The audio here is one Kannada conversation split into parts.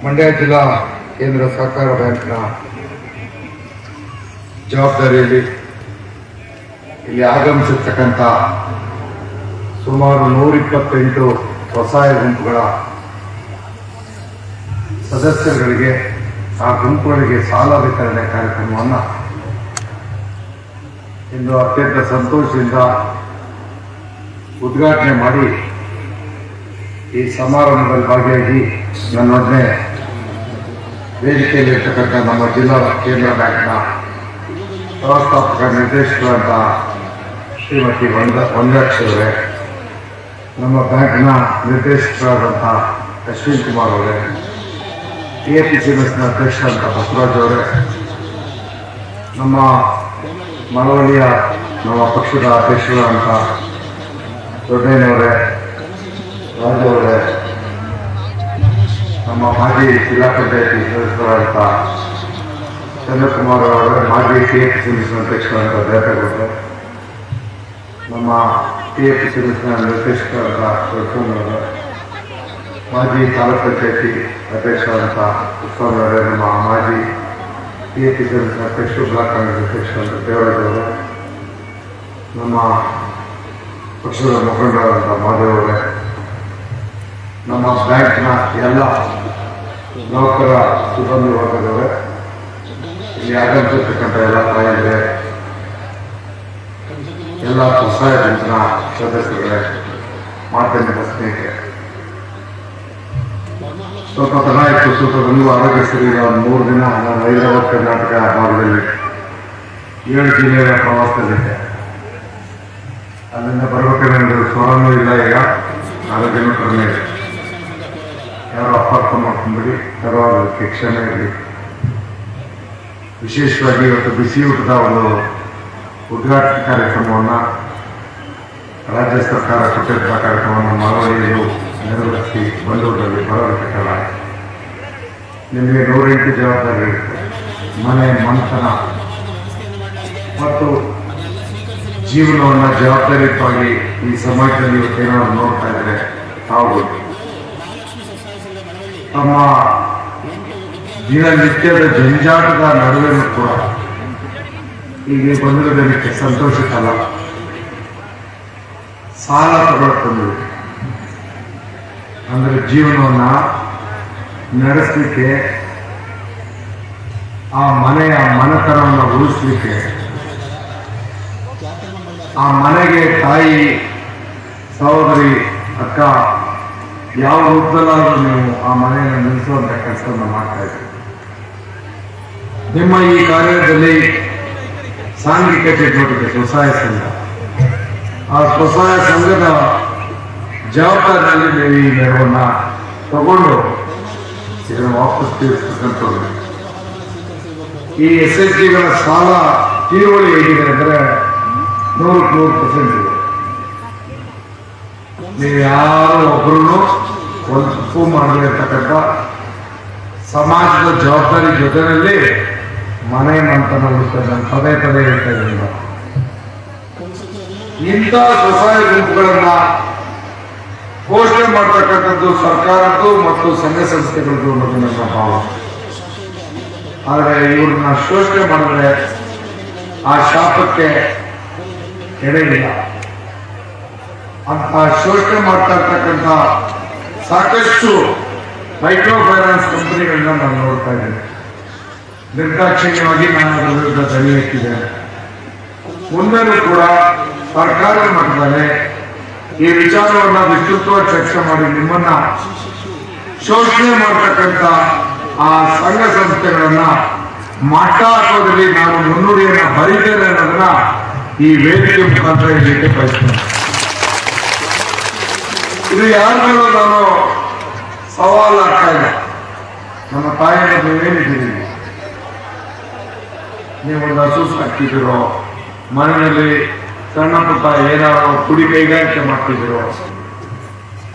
ಮಂಡ್ಯ ಜಿಲ್ಲಾ ಕೇಂದ್ರ ಸಹಕಾರ ಬ್ಯಾಂಕ್ನ ಜವಾಬ್ದಾರಿಯಲ್ಲಿ ಇಲ್ಲಿ ಆಗಮಿಸಿರ್ತಕ್ಕಂಥ ಸುಮಾರು ನೂರಿಪ್ಪತ್ತೆಂಟು ಸ್ವಸಹಾಯ ಗುಂಪುಗಳ ಸದಸ್ಯರುಗಳಿಗೆ ಆ ಗುಂಪುಗಳಿಗೆ ಸಾಲ ವಿತರಣೆ ಕಾರ್ಯಕ್ರಮವನ್ನು ಇಂದು ಅತ್ಯಂತ ಸಂತೋಷದಿಂದ ಉದ್ಘಾಟನೆ ಮಾಡಿ ಈ ಸಮಾರಂಭದಲ್ಲಿ ಭಾಗಿಯಾಗಿ ನನ್ನೊಡನೆ ವೇದಿಕೆಯಲ್ಲಿರ್ತಕ್ಕಂಥ ನಮ್ಮ ಜಿಲ್ಲಾ ಕೇಂದ್ರ ಬ್ಯಾಂಕ್ನ ವ್ಯವಸ್ಥಾಪಕ ನಿರ್ದೇಶಕರಾದ ಶ್ರೀಮತಿ ವಂದ ವಂದಾಕ್ಷಿ ಅವರೇ, ನಮ್ಮ ಬ್ಯಾಂಕ್ನ ನಿರ್ದೇಶಕರಾದಂಥ ಅಶ್ವಿನ್ ಕುಮಾರ್ ಅವರೇ ಟಿ ಎ ಪಿ ಸಿ ಬಸ್ನ ಅಧ್ಯಕ್ಷರಾದಂಥ ಬಸವರಾಜ್ ಅವರೇ, ನಮ್ಮ ಮಳವಳ್ಳಿಯ ನಮ್ಮ ಪಕ್ಷದ ಅಧ್ಯಕ್ಷರಾದಂಥ ದೊಡ್ಡೇನವರೇ ರಾಜವರೇ ನಮ್ಮ ಮಾಜಿ ಜಿಲ್ಲಾ ಪಂಚಾಯತಿ ಸದಸ್ಯರಾದಂಥ ಚಂದ್ರಕುಮಾರ್ ಅವರ ಮಾಜಿ ಟಿ ಎಫ್ ಸಿ ಮಿಷನ್ ನಮ್ಮ T F P C mission ನಿರ್ದೇಶಕರಾದಂಥ ಕೃಷ್ಣನವರು ಮಾಜಿ ತಾಲೂಕು ಪಂಚಾಯತಿ ಅಧ್ಯಕ್ಷರಾದಂಥ ಕೃಷ್ಣನವರೇ ನಮ್ಮ ಮಾಜಿ T A P C mission ಅಧ್ಯಕ್ಷರು ಬ್ಲಾಕ್ ಕಾಂಗ್ರೆಸ್ ಅಧ್ಯಕ್ಷರಾದಂಥ ದೇವರಾಜವರು ನಮ್ಮ ಪಕ್ಷದ ಮುಖಂಡರಾದಂಥ ಮಾದೇವರೇ ನಮ್ಮ ಬ್ಯಾಂಕ್ನ ಎಲ್ಲ ನೌಕರ ಸಿಬ್ಬಂದಿ ವರ್ಗದವರೇ. ಇಲ್ಲಿ ಆಗಮಿಸಿರ್ತಕ್ಕಂಥ ಎಲ್ಲ ತಾಯಿಗಳೇ ಎಲ್ಲ ಸ್ವಸಹಾಯ ಗುಂಪಿನ ಸದಸ್ಯರುಗಳೇ, ಮಾಧ್ಯಮದ ಸ್ನೇಹಿತರೆ. ಸ್ವಲ್ಪ ಇತ್ತು ಸ್ವಲ್ಪ ನನಗೂ ಆರೋಗ್ಯ ಸರಿ ಮೂರು ದಿನ ನಾನು ಹೈದರಾಬಾದ್ ಕರ್ನಾಟಕ ಭಾಗದಲ್ಲಿ ಏಳು ಜಿಲ್ಲೆಯ ಪ್ರವಾಸದಲ್ಲಿದ್ದೆ. ಅಲ್ಲಿಂದ ಬರಬೇಕಾದ್ರೆ ಸ್ವಾಮಿ ಇಲ್ಲ ಈಗ. ಆರೋಗ್ಯನೂ ಕಡಿಮೆ ಇದೆ. ಮಾಡ್ಕೊಂಡ್ಬಿಡಿ ತರುವಾಗಕ್ಕೆ ಕ್ಷಮೆ ಇರಲಿ ವಿಶೇಷವಾಗಿ ಇವತ್ತು ಬಿಸಿ ಊಟದ ಒಂದು ಉದ್ಘಾಟನೆ ಕಾರ್ಯಕ್ರಮವನ್ನು ರಾಜ್ಯ ಸರ್ಕಾರ ಕೊಟ್ಟಿರುವ ಕಾರ್ಯಕ್ರಮವನ್ನು ಮಳವಳ್ಳಿಯಲ್ಲೂ ನೆರವೇರಿಸಿ ಬಂದೂರಲ್ಲಿ ಬರಬೇಕಲ್ಲ ನಿಮಗೆ ನೂರೆಂಟು ಜವಾಬ್ದಾರಿ ಮನೆ ಮಂಥನ ಮತ್ತು ಜೀವನವನ್ನು ಜವಾಬ್ದಾರಿಯುತವಾಗಿ ಈ ಸಮಾಜದಲ್ಲಿ ಇವತ್ತೇನಾದ್ರು ನೋಡ್ತಾ ಇದ್ರೆ ತಾವು ತಮ್ಮ ದಿನನಿತ್ಯದ ಜಂಜಾಟದ ನಡುವೆನೂ ಕೂಡ ಹೀಗೆ ಬಂದಿರೋದಕ್ಕೆ ಸಂತೋಷಕ್ಕಲ್ಲ ಸಾಲ ತಗೊಳ್ಕೊಂಡು ಅಂದ್ರೆ ಜೀವನವನ್ನ ನಡೆಸಲಿಕ್ಕೆ, ಆ ಮನೆಯ ಮನೆತನವನ್ನು ಉಳಿಸ್ಲಿಕ್ಕೆ, ಆ ಮನೆಗೆ ತಾಯಿ, ಸಹೋದರಿ, ಅಕ್ಕ ಯಾವ ರೂಪದಲ್ಲಾದ್ರೂ ನೀವು ಆ ಮನೆಯನ್ನು ನಿಲ್ಲಿಸುವಂತ ಕೆಲಸವನ್ನು ಮಾಡ್ತಾ ಇದ್ದೀರಿ. ನಿಮ್ಮ ಈ ಕಾರ್ಯದಲ್ಲಿ ಸಾಂಘಿಕ ಚಟುವಟಿಕೆ ಸ್ವಸಹಾಯ ಸಂಘ. ಆ ಸ್ವಸಹಾಯ ಸಂಘದ ಜವಾಬ್ದಾರಿಯಲ್ಲಿ ನೀವು ಈ ನೆರವನ್ನ ತಗೊಂಡು ಇದನ್ನು ವಾಪಸ್ ತೀರಿಸ್ತಕ್ಕಂಥದ್ದು ಈ ಎಸ್ ಎಸ್ ಜಿಗಳ ಸಾಲ ತೀರುವಳಿ ಹೇಗಿದೆ ಅಂದರೆ ನೂರಕ್ಕೆ ನೂರು ಪರ್ಸೆಂಟ್ ಇದೆ. ನೀವು ಯಾರು ಒಬ್ಬರು ಒಂದು ತಪ್ಪು ಮಾಡಲಿ ಅಂತಕ್ಕಂಥ ಸಮಾಜದ ಜವಾಬ್ದಾರಿ ಜೊತೆಯಲ್ಲಿ ಮನೆ ಮಂತನ ನಾನು ಪದೇ ಪದೇ ಹೇಳ್ತಾ ಇದ್ದೀನಿ ಇಂಥ ಸ್ವಸಹಾಯ ಗುಂಪುಗಳನ್ನ ಘೋಷಣೆ ಮಾಡ್ತಕ್ಕಂಥದ್ದು ಸರ್ಕಾರದ್ದು ಮತ್ತು ಸಂಘ ಸಂಸ್ಥೆಗಳದ್ದು ಅನ್ನೋದು ನನ್ನ ಭಾವ. ಆದರೆ ಇವ್ರನ್ನ ಶೋಷಣೆ ಮಾಡಿದ್ರೆ ಆ ಶಾಪಕ್ಕೆ ಎಡೆಯಿಲ್ಲ ಶೋಷಣೆ ಮಾಡ್ತಾ ಇರ್ತಕ್ಕಂಥ ಸಾಕಷ್ಟು ಮೈಕ್ರೋ ಫೈನಾನ್ಸ್ ಕಂಪನಿಗಳನ್ನ ನಾನು ನೋಡ್ತಾ ಇದ್ದೇನೆ ನಿರ್ದಾಕ್ಷಿಣ್ಯವಾಗಿ ನಾನು ಅದರ ವಿರುದ್ಧ ಎತ್ತಿದ್ದೇನೆ ಮುಂದೆನೂ ಕೂಡ ಸರ್ಕಾರ ಮಟ್ಟದಲ್ಲಿ ಈ ವಿಚಾರವನ್ನ ವಿಸ್ತೃತವಾಗಿ ಚರ್ಚೆ ಮಾಡಿ ನಿಮ್ಮನ್ನ ಶೋಷಣೆ ಮಾಡ್ತಕ್ಕಂಥ ಆ ಸಂಘ ಸಂಸ್ಥೆಗಳನ್ನ ಮಟ್ಟ ಹಾಕೋದ್ರಲ್ಲಿ ನಾನು ಮುನ್ನುಡಿಯನ್ನ ಬರೀತೇನೆ ಅನ್ನೋದನ್ನ ಈ ವೇದಿಕೆ ಮುಖಾಂತರ ಹೇಳಲಿಕ್ಕೆ ಬಯಸ್ತೇನೆ. ಇದು ಯಾರ ಮೇಲೂ ನಾನು ಸವಾಲು ಆಗ್ತಾ ಇಲ್ಲ ನಮ್ಮ ತಾಯಿಯನ್ನು ಏನಿದ್ದೀರಿ ನೀವು ಒಂದು ಹಸು ಸಾಕ್ತಿದ್ದೀರೋ ಮನೆಯಲ್ಲಿ ಸಣ್ಣ ಪುಟ್ಟ ಏನಾದ್ರು ಕುಡಿ ಕೈಗಾರಿಕೆ ಮಾಡ್ತಿದ್ದೀರೋ,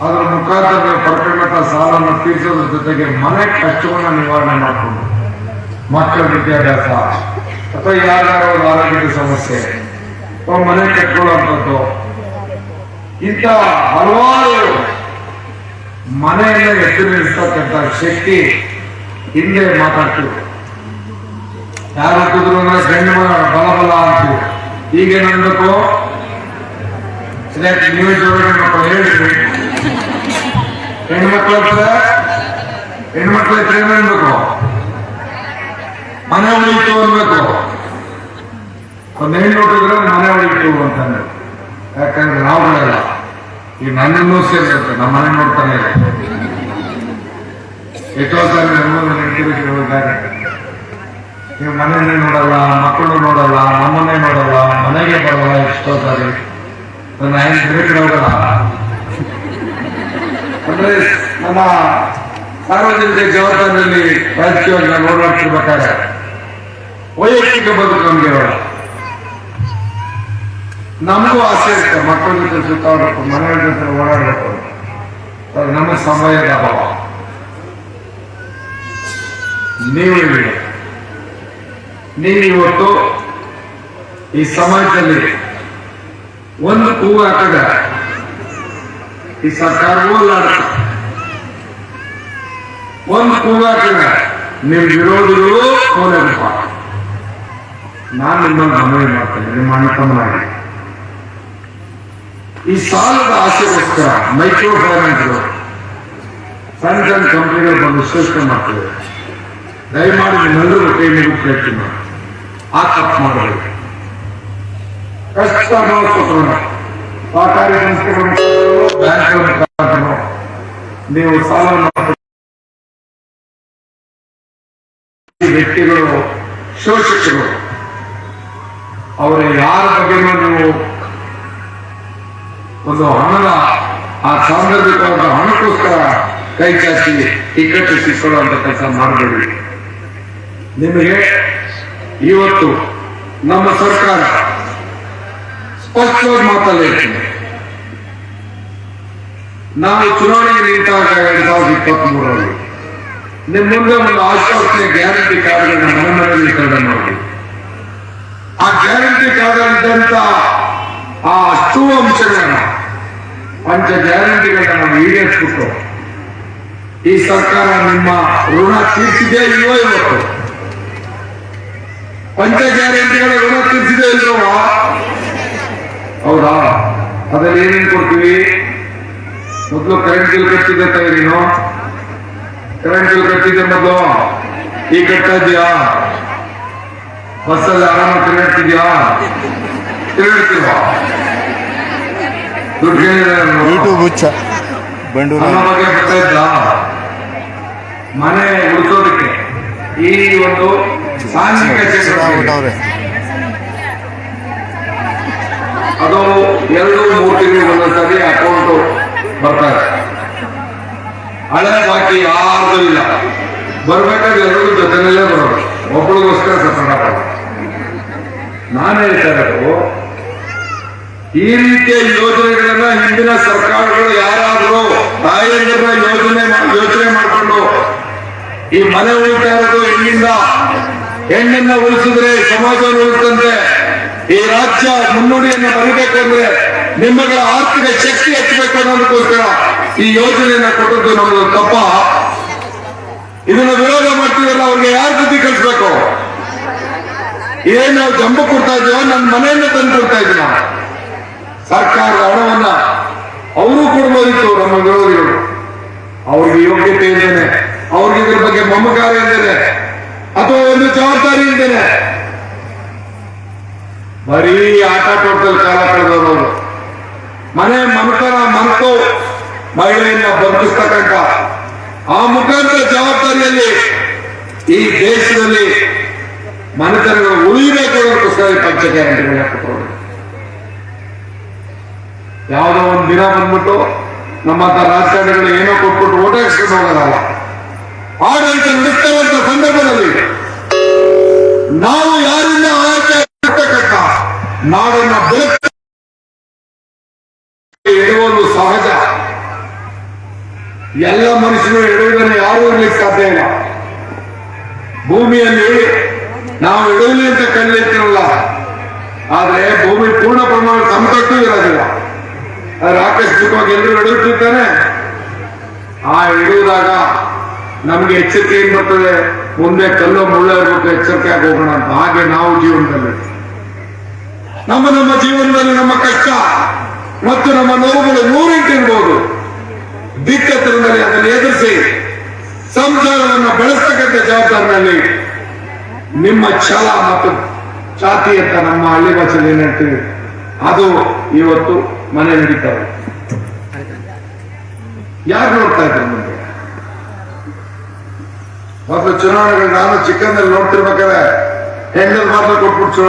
ಅದರ ಮುಖಾಂತರ ನೀವು ಪಡ್ಕೊಂಡಂತ ಸಾಲನ್ನು ತೀರಿಸೋದ್ರ ಜೊತೆಗೆ ಮನೆ ಖರ್ಚುವನ್ನು ನಿವಾರಣೆ ಮಾಡಿಕೊಂಡು ಮಕ್ಕಳ ವಿದ್ಯಾಭ್ಯಾಸ ಅಥವಾ ಯಾರ್ಯಾರೋ ಒಂದು ಆರೋಗ್ಯದ ಸಮಸ್ಯೆ ಮನೆ ಕಟ್ಕೊಳ್ಳುವಂಥದ್ದು ಇಂಥ ಹಲವಾರು ಮನೆಯಲ್ಲೇ ಎದ್ದು ನಿಲ್ಲಿಸ್ತಕ್ಕಂಥ ಶಕ್ತಿ ಹಿಂದೆ ಮಾತಾಡ್ತೀವಿ. ಯಾರು ಹಾಕಿದ್ರು ಅಂದ್ರೆ ಗಂಡು ಮಗ ಬಲ ಬಲ ಅಂತೀವಿ. ಈಗೇನು ಅನ್ಬೇಕು ಇದಕ್ಕೆ ನೀವೇ ಜೋರಾಗಿ ಮಕ್ಕಳು ಹೇಳಿದ್ರಿ. ಹೆಣ್ಮಕ್ಳು ಹತ್ರ ಹೆಣ್ಮಕ್ಳ ಹತ್ರ ಅನ್ಬೇಕು? ಮನೆ ಉಳಿತು ಅನ್ಬೇಕು. ಒಂದು ಹೆಣ್ಣು ಹುಟ್ಟಿದ್ರೆ ಮನೆ ಉಳಿತು ಅಂತಂದ್ರೆ. ಯಾಕಂದ್ರೆ ನಾವುಗಳೆಲ್ಲ ಈಗ ನನ್ನನ್ನು ಸೇರಿಸುತ್ತೆ ನಮ್ಮ ಮನೆ ನೋಡ್ತಾನೆ ಎಷ್ಟೋ ಸಾರಿ ನಮ್ಮನ್ನು ನೆನಪಿಗೆ ಹೋಗಿದ್ದಾರೆ ನೀವು ಮನೆಯನ್ನೇ ನೋಡಲ್ಲ, ಮಕ್ಕಳು ನೋಡಲ್ಲ, ನಮ್ಮನ್ನೇ ನೋಡಲ್ಲ, ಮನೆಗೆ ಬರಲ್ಲ ಎಷ್ಟೋ ಸಾರಿ ನನ್ನ ಬೇರೆ ಕಡೆ ಹೋಗಲ್ಲ. ಅಂದ್ರೆ ನಮ್ಮ ಸಾರ್ವಜನಿಕ ಜವಾಬ್ದಾರಿಯಲ್ಲಿ ರಾಜಕೀಯವಾಗಿ ನಾವು ವೈಯಕ್ತಿಕ ಬದುಕು ನಮ್ಗೆ ಇರೋಲ್ಲ. ನಮಗೂ ಆಸೆ ಇರುತ್ತೆ, ಮಕ್ಕಳ ಜೊತೆ ಸುತ್ತಾಡಬೇಕು ಮನೆಯ ಜೊತೆ ಓಡಾಡಬೇಕು ನಮ್ಮ ಸಮಯದ ಅಭಾವ. ನೀವು ಇವತ್ತು ಈ ಸಮಾಜದಲ್ಲಿ ಒಂದು ಕೂಗು ಹಾಕದ ಈ ಸರ್ಕಾರವೂ ಅಲ್ಲಾಡುತ್ತೆ ಒಂದು ಕೂಗು ಹಾಕದ ನೀವು ವಿರೋಧಿಗಳು ಕೋಲೆರಪ್ಪ ನಾನು ನಿಮ್ಮನ್ನು ಮನವಿ ಮಾಡ್ತೇನೆ, ನಿಮ್ಮ ಅಣ್ಣತಮ್ಮನಾಗಿ ಈ ಸಾಲದ ಆಸೆಗೋಸ್ಕರ ಮೈಕ್ರೋ ಫೈನಾನ್ಸ್ ಸಣ್ಣ ಸಣ್ಣ ಕಂಪ್ನಿಗಳು ಬಂದು ಶೋಷಣೆ ಮಾಡ್ತವೆ. ದಯಮಾಡಿ ನಿಮ್ಮೆಲ್ಲರೂ ಕೈ ನೀವು ಕೇಳ್ತೀನಿ. ಆ ತಪ್ಪು ಮಾಡಬೇಕು ಕಷ್ಟ ನೋಡ್ಕೊಟ್ರು ಸಹಕಾರಿ ಸಂಸ್ಥೆಗಳು ಬ್ಯಾಂಕ್ಗಳ ನೀವು ಸಾಲವನ್ನು ವ್ಯಕ್ತಿಗಳು ಶೋಷಕರು ಅವರ ಯಾರ ಬಗ್ಗೆ ನೀವು ಒಂದು ಹಣದ ಆ ಸಾಂದರ್ಭಿಕವಾದ ಹಣಕ್ಕೋಸ್ಕರ ಕೈ ಚಾಚಿ ಟಿಕೆಟ್ ಸಿಕ್ಕೊಳ್ಳುವಂತ ಕೆಲಸ ಮಾಡಬೇಡಿ. ನಿಮಗೆ ಇವತ್ತು ನಮ್ಮ ಸರ್ಕಾರ ಸ್ಪಷ್ಟವಾಗಿ ಮಾತಾಡಿ ನಾನು ನಾವು ಚುನಾವಣೆಗೆ ನಿಂತಾಗ ಎರಡ್ ಸಾವಿರದ ಇಪ್ಪತ್ತ್ ಮೂರರಲ್ಲಿ ನಿಮ್ಮ ಮುಂದೆ ಒಂದು ಆಶ್ವಾಸನೆ ಗ್ಯಾರಂಟಿ ಕಾರ್ಡ್ಗಳನ್ನ ಮನೆ ಮನೆಯಲ್ಲಿ ವಿತರಣೆ ಮಾಡಿ ಆ ಗ್ಯಾರಂಟಿ ಕಾರ್ಡ್ ಇದ್ದಂತ ಆ ಅಷ್ಟು ಅಂಶಗಳನ್ನ ಪಂಚ ಗ್ಯಾರಂಟಿಗಳನ್ನ ನಾವು ಈಡೇರಿಸ್ಬಿಟ್ಟು ಈ ಸರ್ಕಾರ ನಿಮ್ಮ ಋಣ ತೀರ್ಸಿದೆ ಇಲ್ವೋ ಇವತ್ತು? ಪಂಚ ಗ್ಯಾರಂಟಿಗಳ ಋಣ ತೀರ್ಸಿದೆ ಇಲ್ವೋ? ಹೌದಾ? ಅದ್ರಲ್ಲಿ ಏನೇನು ಕೊಡ್ತೀವಿ? ಮೊದಲು ಕರೆಂಟ್ ಬಿಲ್ ಕಟ್ಟಿದ್ದೆ ನೀನು. ಕರೆಂಟ್ ಬಿಲ್ ಕಟ್ಟಿದ್ದೆ ಮೊದಲು. ಈ ಕಟ್ತಾ ಇದೆಯಾ ಬಸ್ಸಲ್ಲಿ ಆರಾಮಾಗಿ ತಿರುಗಾಡ್ತಿದ್ಯಾ ತಿರುಗಾಡ್ತೀವ ಯೂಟ್ಯೂಬ್ ಹುಚ್ಚ. ಬಂಡೂರು ಮನೆ ಉಳಿಸೋದಕ್ಕೆ ಈ ಒಂದು ಸಾಂಘಿಕ ಚಟುವಟಿಕೆ ಅದು ಎರಡು ಮೂರು ತಿಂಗಳು ಒಂದೊಂದ್ಸರಿ ಅಕೌಂಟ್ ಬರ್ತಾರೆ ಹಳೆ ಬಾಕಿ ಯಾರ್ದು ಇಲ್ಲ. ಬರ್ಬೇಕಾದ್ರೆ ಎಲ್ಲರೂ ಜೊತೆನಲ್ಲೇ ಬರೋದು. ಒಬ್ಬಳಿಗೋಸ್ಕರ ಸಪರೇಟ್ ನಾನು ಹೇಳ್ತಾ ಇರೋದು ಈ ರೀತಿಯ ಯೋಜನೆಗಳನ್ನ ಹಿಂದಿನ ಸರ್ಕಾರಗಳು ಯಾರಾದರೂ ತಾಯಂದಿರ ಯೋಜನೆ ಯೋಚನೆ ಮಾಡಿಕೊಂಡು ಈ ಮನೆ ಉಳಿತಾ ಇರೋದು ಹೆಣ್ಣಿಂದ. ಹೆಣ್ಣನ್ನ ಉಳಿಸಿದ್ರೆ ಸಮಾಜ ಉಳಿಸಂತೆ ಈ ರಾಜ್ಯ ಮುನ್ನುಡಿಯನ್ನು ಬರಬೇಕಂದ್ರೆ ನಿಮ್ಮಗಳ ಆರ್ಥಿಕ ಶಕ್ತಿ ಹೆಚ್ಚಬೇಕು ಅನ್ನೋದಕ್ಕೋಸ್ಕರ ಈ ಯೋಜನೆಯನ್ನ ಕೊಟ್ಟದ್ದು ನಮ್ಮದು ತಪ್ಪ. ಇದನ್ನ ವಿರೋಧ ಮಾಡ್ತೀವಲ್ಲ ಅವ್ರಿಗೆ ಯಾರ ಬುದ್ಧಿ ಕಲಿಸ್ಬೇಕು? ಏನ್ ನಾವು ಜಂಬ ಕೊಡ್ತಾ ನನ್ನ ಮನೆಯನ್ನ ತಂದು ಕೊಡ್ತಾ ಇದೀವಿ ನಾವು ಸರ್ಕಾರದ ಹಣವನ್ನ ಅವರು ಕೊಡ್ಬೋದಿತ್ತು ನಮ್ಮ ವಿರೋಧಿಗಳು. ಅವ್ರಿಗೆ ಯೋಗ್ಯತೆ ಇದ್ದೇನೆ ಅವ್ರಿಗೆ ಇದ್ರ ಬಗ್ಗೆ ಮಮಕಾರ ಇದ್ದೇನೆ ಅಥವಾ ಒಂದು ಜವಾಬ್ದಾರಿ ಇದ್ದೇನೆ ಬರೀ ಆಟ ಟೋಟಲ್ ಕಾಲ ಕಳೆದವರು ಮನೆ ಮಮಕಾರ ಮನಸ್ಸು ಮಹಿಳೆಯನ್ನ ಬದುಕಿಸ್ತಕ್ಕಂತ ಆ ಮುಖಾಂತರ ಜವಾಬ್ದಾರಿಯಲ್ಲಿ ಈ ದೇಶದಲ್ಲಿ ಮನೆತನಗಳು ಉಳಿಬೇಕು ಅನ್ನೋದಕ್ಕೋಸ್ಕರ ಪಂಚ ಗ್ಯಾರಂಟಿಗಳನ್ನ ಕೊಟ್ಟರು ಯಾವುದೋ ಒಂದು ದಿನ ಬಂದ್ಬಿಟ್ಟು ನಮ್ಮಂತ ರಾಜಕಾರಣಿಗಳು ಏನೋ ಕೊಟ್ಬಿಟ್ಟು ಓಟ್ ಹಾಕ್ಸ್ಕೊಂಡು ಹೋಗೋದಲ್ಲ. ಆಡಳಿತ ನಡೆಸ್ತಾರಂತ ಸಂದರ್ಭದಲ್ಲಿ ನಾವು ಯಾರಿಂದ ಆಯ್ಕೆ ಆಗ್ತಕ್ಕಂಥ ನಾಡನ್ನ ಇಡುವುದು ಸಹಜ. ಎಲ್ಲ ಮನುಷ್ಯರು ಎಡುವುದನ್ನು ಯಾರು ಇರ್ಲಿಕ್ಕೆ ಸಾಧ್ಯ ಇಲ್ಲ. ಭೂಮಿಯಲ್ಲಿ ನಾವು ಇಡಲಿ ಅಂತ ಕಣ್ಣೆತ್ತಿರಲ್ಲ ಆದ್ರೆ ಭೂಮಿ ಪೂರ್ಣ ಪ್ರಮಾಣ ಸಮತಟ್ಟು ಇರೋದಿಲ್ಲ. ಆಕಸ್ಮಿಕವಾಗಿ ಎಲ್ಲರೂ ಇಡುತ್ತಿರ್ತಾನೆ ಆ ಇಡುವುದಾಗ ನಮ್ಗೆ ಎಚ್ಚರಿಕೆ ಏನ್ ಬರ್ತದೆ? ಮುಂದೆ ಕಲ್ಲು ಮುಳ್ಳ ಇರ್ಬೇಕು, ಎಚ್ಚರಿಕೆ ಆಗಿ ಹೋಗೋಣ ಅಂತ. ಹಾಗೆ ನಾವು ಜೀವನದಲ್ಲಿ. ನಮ್ಮ ನಮ್ಮ ಜೀವನದಲ್ಲಿ ನಮ್ಮ ಕಷ್ಟ ಮತ್ತು ನಮ್ಮ ನೋವುಗಳು ನೂರೆಂಟಿರ್ಬೋದು. ದಿಕ್ಕತ್ತರದಲ್ಲಿ ಅದನ್ನು ಎದುರಿಸಿ ಸಂಸಾರವನ್ನು ಬೆಳೆಸ್ತಕ್ಕಂಥ ಜವಾಬ್ದಾರಿನಲ್ಲಿ ನಿಮ್ಮ ಛಲ ಮತ್ತು ಛಾತಿ ಅಂತ ನಮ್ಮ ಹಳ್ಳಿ ಭಾಷೆಯಲ್ಲಿ ಹೇಳ್ತೀವಿ ಅದು ಇವತ್ತು ಮನೆ ನಡೀತಾರೆ ಯಾರು ನೋಡ್ತಾ ಇದ್ದಾರೆ ಮುಂದೆ? ಮೊದಲು ಚುನಾವಣೆಗಳು ನಾನು ಚಿಕ್ಕಂದಲ್ಲಿ ನೋಡ್ತಿರ್ಬೇಕಾದ್ರೆ ಹೆಂಗಲ್ ಮಾತ್ರ ಕೊಟ್ಬಿಟ್ಟು